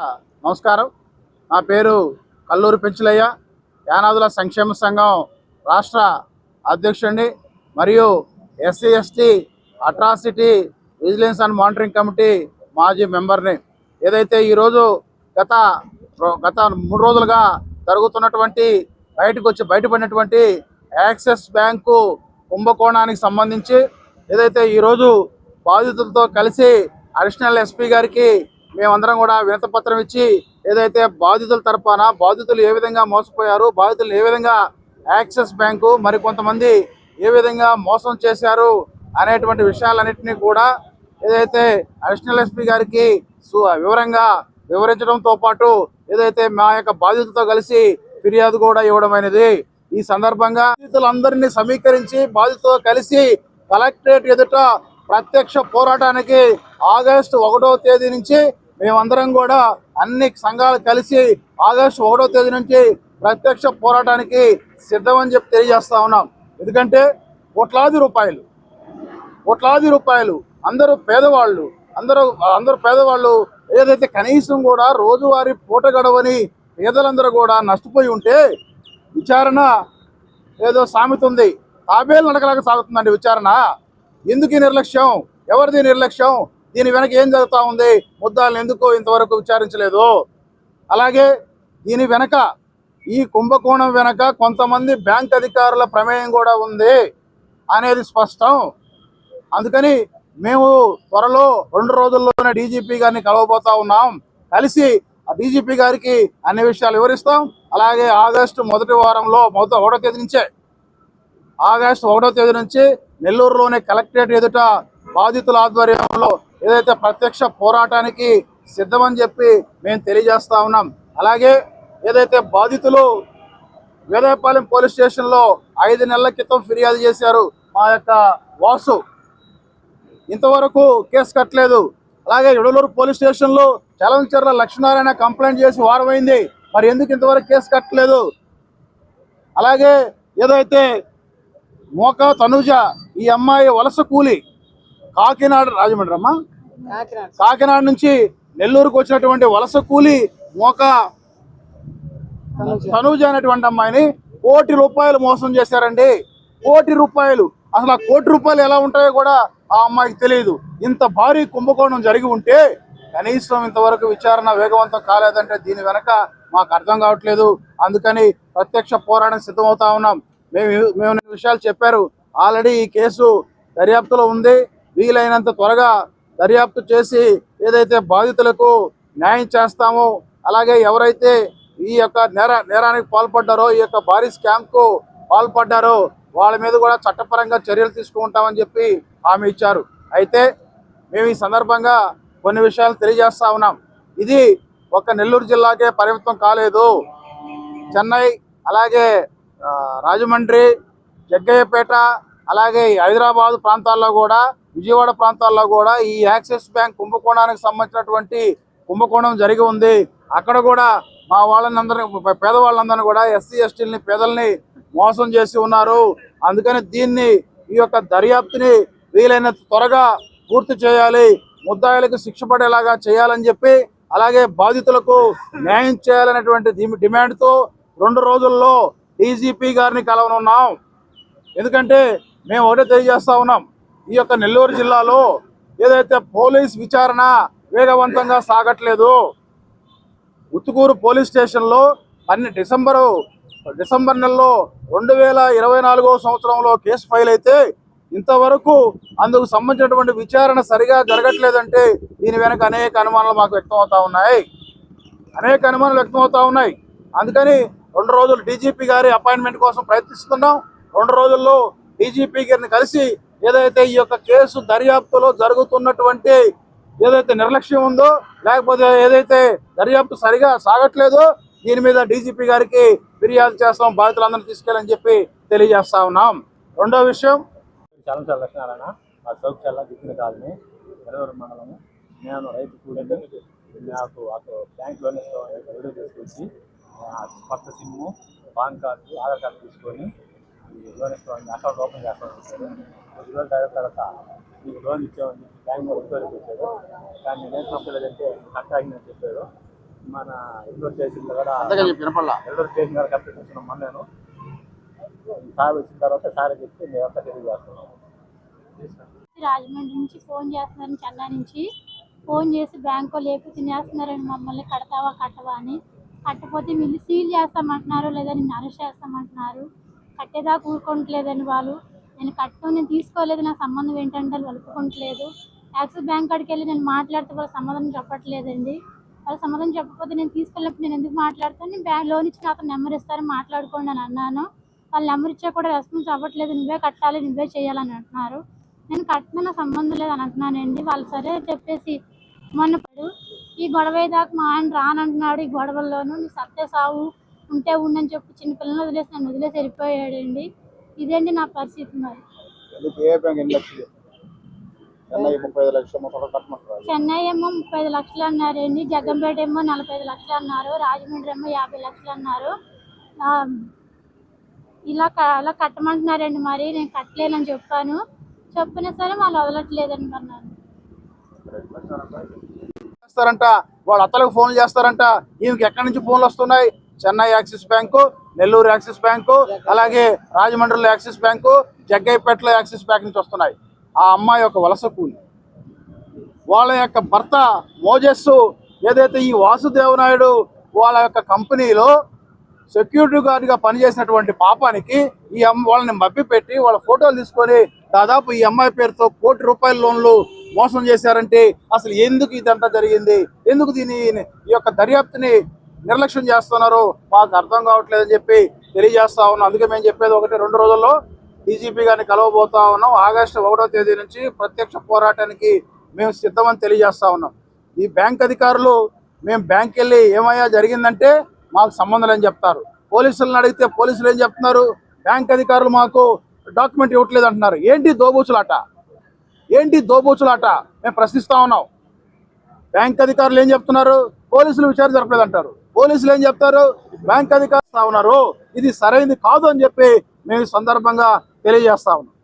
నమస్కారం. నా పేరు కల్లూరు పెంచులయ్య. యానాదుల సంక్షేమ సంఘం రాష్ట్ర అధ్యక్షుడిని మరియు SC ST atrocity vigilance and monitoring committee మాజీ మెంబర్ని. ఏదైతే ఈరోజు గత గత మూడు రోజులుగా జరుగుతున్నటువంటి బయటకు వచ్చి బయటపడినటువంటి యాక్సిస్ బ్యాంకు కుంభకోణానికి సంబంధించి ఏదైతే ఈరోజు బాధితులతో కలిసి అడిషనల్ ఎస్పీ గారికి మేమందరం కూడా వినతపత్రం ఇచ్చి ఏదైతే బాధితుల తరఫున బాధితులు ఏ విధంగా మోసపోయారు బాధితులు ఏ విధంగా యాక్సిస్ బ్యాంకు మరి కొంతమంది ఏ విధంగా మోసం చేశారు అనేటువంటి విషయాలన్నింటినీ కూడా ఏదైతే అడిషనల్ ఎస్పీ గారికి సు- వివరంగా వివరించడంతో పాటు ఏదైతే మా యొక్క బాధితులతో కలిసి ఫిర్యాదు కూడా ఇవ్వడం ఈ సందర్భంగా బాధితులందరినీ సమీకరించి బాధితులతో కలిసి కలెక్టరేట్ ఎదుట ప్రత్యక్ష పోరాటానికి ఆగస్టు ఒకటో తేదీ నుంచి మేమందరం కూడా అన్ని సంఘాలు కలిసి ఆగస్టు ఒకటో తేదీ నుంచి ప్రత్యక్ష పోరాటానికి సిద్ధమని చెప్పి తెలియజేస్తా ఉన్నాం. ఎందుకంటే కోట్లాది రూపాయలు కోట్లాది రూపాయలు అందరూ పేదవాళ్ళు అందరూ అందరూ పేదవాళ్ళు ఏదైతే కనీసం కూడా రోజువారీ పూట గడవని పేదలందరూ కూడా నష్టపోయి ఉంటే విచారణ ఏదో సామెత ఉంది తాబేలు నడకలాగా సాగుతుందండి విచారణ. ఎందుకు ఈ నిర్లక్ష్యం? ఎవరిది నిర్లక్ష్యం? దీని వెనక ఏం జరుగుతూ ఉంది? ముద్దాలను ఎందుకు ఇంతవరకు విచారించలేదు. అలాగే దీని వెనక ఈ కుంభకోణం వెనక కొంతమంది బ్యాంక్ అధికారుల ప్రమేయం కూడా ఉంది అనేది స్పష్టం. అందుకని మేము త్వరలో రెండు రోజుల్లోనే డీజీపీ గారిని కలవబోతా ఉన్నాం. కలిసి ఆ డీజీపీ గారికి అన్ని విషయాలు వివరిస్తాం. అలాగే ఆగస్టు మొదటి వారంలో మొదటి ఒకటో తేదీ నుంచే ఆగస్టు ఒకటో తేదీ నుంచి నెల్లూరులోని కలెక్టరేట్ ఎదుట బాధితుల ఆధ్వర్యంలో ఏదైతే ప్రత్యక్ష పోరాటానికి సిద్ధమని చెప్పి మేము తెలియజేస్తా ఉన్నాం. అలాగే ఏదైతే బాధితులు వేదాయపాలెం పోలీస్ స్టేషన్లో ఐదు నెలల క్రితం ఫిర్యాదు చేశారు మా యొక్క వాసు. ఇంతవరకు కేసు కట్టలేదు. అలాగే ఎడలూరు పోలీస్ స్టేషన్లో చలంచర్ల లక్ష్మీనారాయణ కంప్లైంట్ చేసి వారమైంది. మరి ఎందుకు ఇంతవరకు కేసు కట్టలేదు? అలాగే ఏదైతే మోకా తనుజ ఈ అమ్మాయి వలస కూలి కాకినాడ రాజమండ్రి అమ్మా కాకినాడ నుంచి నెల్లూరుకు వచ్చినటువంటి వలస కూలి మోకా తనూజ. అనేటువంటి అమ్మాయిని కోటి రూపాయలు మోసం చేశారండి. కోటి రూపాయలు. అసలు ఆ కోటి రూపాయలు ఎలా ఉంటాయో కూడా ఆ అమ్మాయికి తెలియదు. ఇంత భారీ కుంభకోణం జరిగి ఉంటే కనీసం ఇంతవరకు విచారణ వేగవంతం కాలేదంటే దీని వెనక మాకు అర్థం కావట్లేదు. అందుకని ప్రత్యక్ష పోరాటం సిద్ధమవుతా ఉన్నాం. మేము మేము విషయాలు చెప్పారు. ఆల్రెడీ ఈ కేసు దర్యాప్తులో ఉంది. వీలైనంత త్వరగా దర్యాప్తు చేసి ఏదైతే బాధితులకు న్యాయం చేస్తామో అలాగే ఎవరైతే ఈ యొక్క నేర నేరానికి పాల్పడ్డారో ఈ యొక్క భారీ స్కామ్కు పాల్పడ్డారో వాళ్ళ మీద కూడా చట్టపరంగా చర్యలు తీసుకుంటామని చెప్పి హామీ ఇచ్చారు. అయితే మేము ఈ సందర్భంగా కొన్ని విషయాలు తెలియజేస్తా ఉన్నాం. ఇది ఒక నెల్లూరు జిల్లాకే పరిమితం కాలేదు. చెన్నై అలాగే రాజమండ్రి జగ్గయ్యపేట అలాగే హైదరాబాద్ ప్రాంతాల్లో కూడా విజయవాడ ప్రాంతాల్లో కూడా ఈ యాక్సిస్ బ్యాంక్ కుంభకోణానికి సంబంధించినటువంటి కుంభకోణం జరిగి ఉంది. అక్కడ కూడా మా వాళ్ళని అందరినీ పేదవాళ్ళందరినీ కూడా ఎస్సీ ఎస్టీలని పేదల్ని మోసం చేసి ఉన్నారు. అందుకని దీన్ని ఈ యొక్క దర్యాప్తుని వీలైనంత త్వరగా పూర్తి చేయాలి. ముద్దాయిలకు శిక్ష పడేలాగా చేయాలని చెప్పి అలాగే బాధితులకు న్యాయం చేయాలనేటువంటి డిమాండ్తో రెండు రోజుల్లో డీజీపీ గారిని కలవనున్నాం. ఎందుకంటే మేము ఒకటే తెలియజేస్తా ఉన్నాం ఈ యొక్క నెల్లూరు జిల్లాలో ఏదైతే పోలీస్ విచారణ వేగవంతంగా సాగట్లేదు ఉత్తుకూరు పోలీస్ స్టేషన్లో అన్ని డిసెంబరు డిసెంబర్ నెలలో రెండు వేల ఇరవై నాలుగో సంవత్సరంలో కేసు ఫైల్ అయితే ఇంతవరకు అందుకు సంబంధించినటువంటి విచారణ సరిగా జరగట్లేదంటే దీని వెనక అనేక అనుమానాలు మాకు వ్యక్తం అవుతా ఉన్నాయి. అనేక అనుమానాలు వ్యక్తం అవుతా ఉన్నాయి. అందుకని రెండు రోజులు డీజీపీ గారి అపాయింట్మెంట్ కోసం ప్రయత్నిస్తున్నాం. రెండు రోజుల్లో డీజీపీ గారిని కలిసి ఏదైతే ఈ యొక్క కేసు దర్యాప్తులో జరుగుతున్నటువంటి ఏదైతే నిర్లక్ష్యం ఉందో లేకపోతే ఏదైతే దర్యాప్తు సరిగా సాగట్లేదో దీని మీద డీజీపీ గారికి ఫిర్యాదు చేస్తాం బాధితులందరినీ తీసుకెళ్ళని చెప్పి తెలియజేస్తా ఉన్నాం. రెండో విషయం. చాలా లక్ష్మీనారాయణ మా చౌకచల్ల దిక్కున కాలనీ ఎరవరం మండలము. నేను రైతు కూలీని నాకు అతను బ్యాంక్ లోన్ వీడియో తీసుకొచ్చి కొత్త sim PAN card Aadhaar card తీసుకొని ఈ లోన్ ఇస్తామని అకౌంట్ ఓపెన్ చేస్తామని చెప్పారు కొద్ది రోజులు అయిన తర్వాత మీకు లోన్ ఇచ్చామని చెప్పి బ్యాంక్ వాళ్ళు పెట్టారు కానీ నేనేం పంపలేదంటే కట్ అయిందని చెప్పారు. మన ఎల్లూరు స్టేషన్లో కూడా ఎల్లూరు స్టేషన్ కంప్లీట్ వచ్చినాం సార్ వచ్చిన తర్వాత సార్ చెప్తే మేమంతా తెలియజేస్తున్నాం రాజమండ్రి నుంచి ఫోన్ చేస్తున్నారు చెన్నై నుంచి. ఫోన్ చేసి బ్యాంకు లేపి తినేస్తున్నారండి మమ్మల్ని కడతావా కట్టవా అని. కట్టపోతే వీళ్ళు సీల్ చేస్తామంటున్నారు లేదా నేను అరెస్ట్ చేస్తామంటున్నారు. కట్టేదాకా ఊరుకోవట్లేదని వాళ్ళు. నేను కట్టను నేను తీసుకోలేదు నా సంబంధం ఏంటంటే వాళ్ళు ఒప్పుకోవట్లేదు యాక్సిస్ బ్యాంక్ కాడికి వెళ్ళి నేను మాట్లాడితే వాళ్ళు సమాధానం చెప్పట్లేదండి. వాళ్ళు సమాధానం చెప్పకపోతే నేను తీసుకెళ్ళినప్పుడు నేను ఎందుకు మాట్లాడతాను? నేను బ్యాంక్ లోన్ ఇచ్చిన అతను నెంబర్ ఇస్తారని మాట్లాడుకోండి అని అన్నాను. వాళ్ళు నెంబర్ ఇచ్చా కూడా రెస్పాన్స్ అవ్వట్లేదు. నువ్వే కట్టాలి నువ్వే చేయాలని అంటున్నారు. నేను కట్టిన సంబంధం లేదు అని అంటున్నానండి. వాళ్ళు సరే చెప్పేసి మొన్న ఈ గొడవ దాకా మా ఆయన రానంటున్నాడు ఈ గొడవల్లోనూ. నీ సత్య సావు ఉంటే ఉండని చెప్పి చిన్న పిల్లలు వదిలేసి నన్ను వదిలేసి వెళ్ళిపోయాడండి. ఇదేంటి నా పరిస్థితి మరి? చెన్నై ఏమో ముప్పై ఐదు లక్షలు అన్నారండి. జగ్గంపేట ఏమో నలభై ఐదు లక్షలు అన్నారు. రాజమండ్రి ఏమో యాభై లక్షలు అన్నారు. ఇలా అలా కట్టమంటున్నారండి మరి. నేను కట్టలేనని చెప్పాను. చెప్పినా సరే వాళ్ళు మరి నన్ను చేస్తారంట. వాళ్ళ అత్తలకు ఫోన్లు చేస్తారంట. ఈమెకి ఎక్కడి నుంచి ఫోన్లు వస్తున్నాయి? Chennai Axis bank Nellore Axis bank అలాగే రాజమండ్రిలో యాక్సిస్ బ్యాంకు జగ్గైపేటలో యాక్సిస్ బ్యాంక్ నుంచి వస్తున్నాయి. ఆ అమ్మాయి యొక్క వలస కూలి. వాళ్ళ యొక్క భర్త మోజస్సు ఏదైతే ఈ వాసుదేవ నాయుడు వాళ్ళ యొక్క కంపెనీలో సెక్యూరిటీ గార్డ్గా పనిచేసినటువంటి పాపానికి ఈ అమ్మ వాళ్ళని మభ్యపెట్టి వాళ్ళ ఫోటోలు తీసుకొని దాదాపు ఈ అమ్మాయి పేరుతో కోటి రూపాయల లోన్లు మోసం చేశారంటే అసలు ఎందుకు ఇదంతా జరిగింది? ఎందుకు దీని ఈ యొక్క దర్యాప్తుని నిర్లక్ష్యం చేస్తున్నారు. మాకు అర్థం కావట్లేదని చెప్పి తెలియజేస్తా ఉన్నాం. అందుకే మేము చెప్పేది ఒకటి రెండు రోజుల్లో డీజీపీ గారిని కలవబోతా ఉన్నాం. ఆగస్టు ఒకటో తేదీ నుంచి ప్రత్యక్ష పోరాటానికి మేము సిద్ధమని తెలియజేస్తా ఉన్నాం. ఈ బ్యాంక్ అధికారులు మేము బ్యాంక్ వెళ్ళి ఏమయ్యా జరిగిందంటే మాకు సంబంధం లేని చెప్తారు. పోలీసులను అడిగితే పోలీసులు ఏం చెప్తున్నారు? బ్యాంక్ అధికారులు మాకు డాక్యుమెంట్ ఇవ్వట్లేదు అంటున్నారు. ఏంటి దోబూచులాట? ఏంటి దోబూచులాట? మేము ప్రశ్నిస్తా ఉన్నాం. బ్యాంక్ అధికారులు ఏం చెప్తున్నారు? పోలీసులు విచారణ జరపలేదు అంటారు పోలీసులు ఏం చెప్తారు? బ్యాంక్ అధికారులు ఉన్నారు. ఇది సరైనది కాదు అని చెప్పి మేము సందర్భంగా తెలియజేస్తా ఉన్నాం.